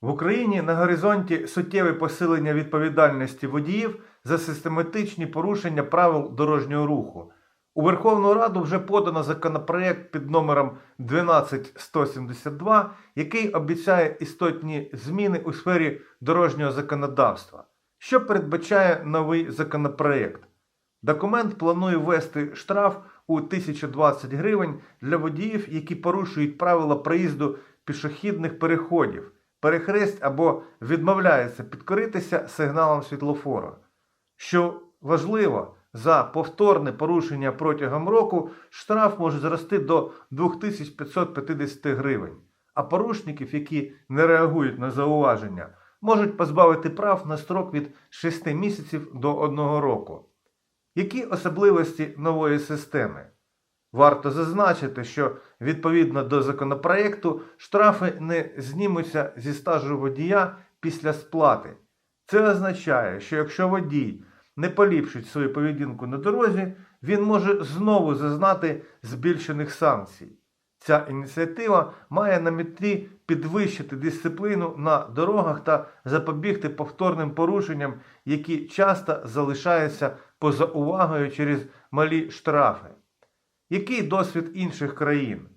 В Україні на горизонті суттєве посилення відповідальності водіїв за систематичні порушення правил дорожнього руху. У Верховну Раду вже подано законопроект під номером 12172, який обіцяє істотні зміни у сфері дорожнього законодавства. Що передбачає новий законопроект? Документ планує ввести штраф у 1020 гривень для водіїв, які порушують правила проїзду пішохідних переходів, перехресть або відмовляються підкоритися сигналом світлофора. Що важливо, за повторне порушення протягом року штраф може зрости до 2550 гривень, а порушників, які не реагують на зауваження, можуть позбавити прав на строк від 6 місяців до 1 року. Які особливості нової системи? Варто зазначити, що відповідно до законопроекту штрафи не знімуться зі стажу водія після сплати. Це означає, що якщо водій не поліпшить свою поведінку на дорозі, він може знову зазнати збільшених санкцій. Ця ініціатива має на меті підвищити дисципліну на дорогах та запобігти повторним порушенням, які часто залишаються поза увагою через малі штрафи. Який досвід інших країн?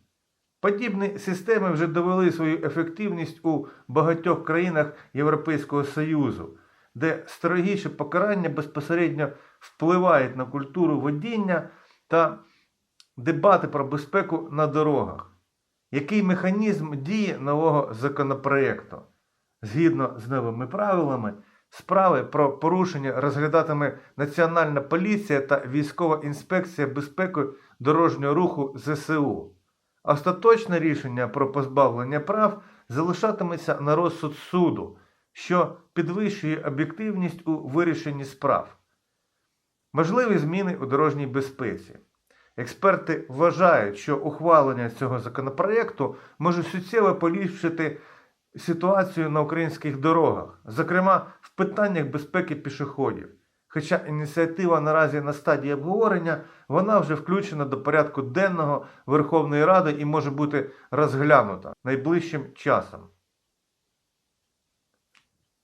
Подібні системи вже довели свою ефективність у багатьох країнах Європейського Союзу, де строгіші покарання безпосередньо впливають на культуру водіння та дебати про безпеку на дорогах. Який механізм дії нового законопроекту? Згідно з новими правилами, справи про порушення розглядатиме Національна поліція та Військова інспекція безпеки дорожнього руху ЗСУ. Остаточне рішення про позбавлення прав залишатиметься на розсуд суду, що підвищує об'єктивність у вирішенні справ. Можливі зміни у дорожній безпеці. Експерти вважають, що ухвалення цього законопроекту може суттєво поліпшити ситуацію на українських дорогах, зокрема в питаннях безпеки пішоходів. Хоча ініціатива наразі на стадії обговорення, вона вже включена до порядку денного Верховної Ради і може бути розглянута найближчим часом.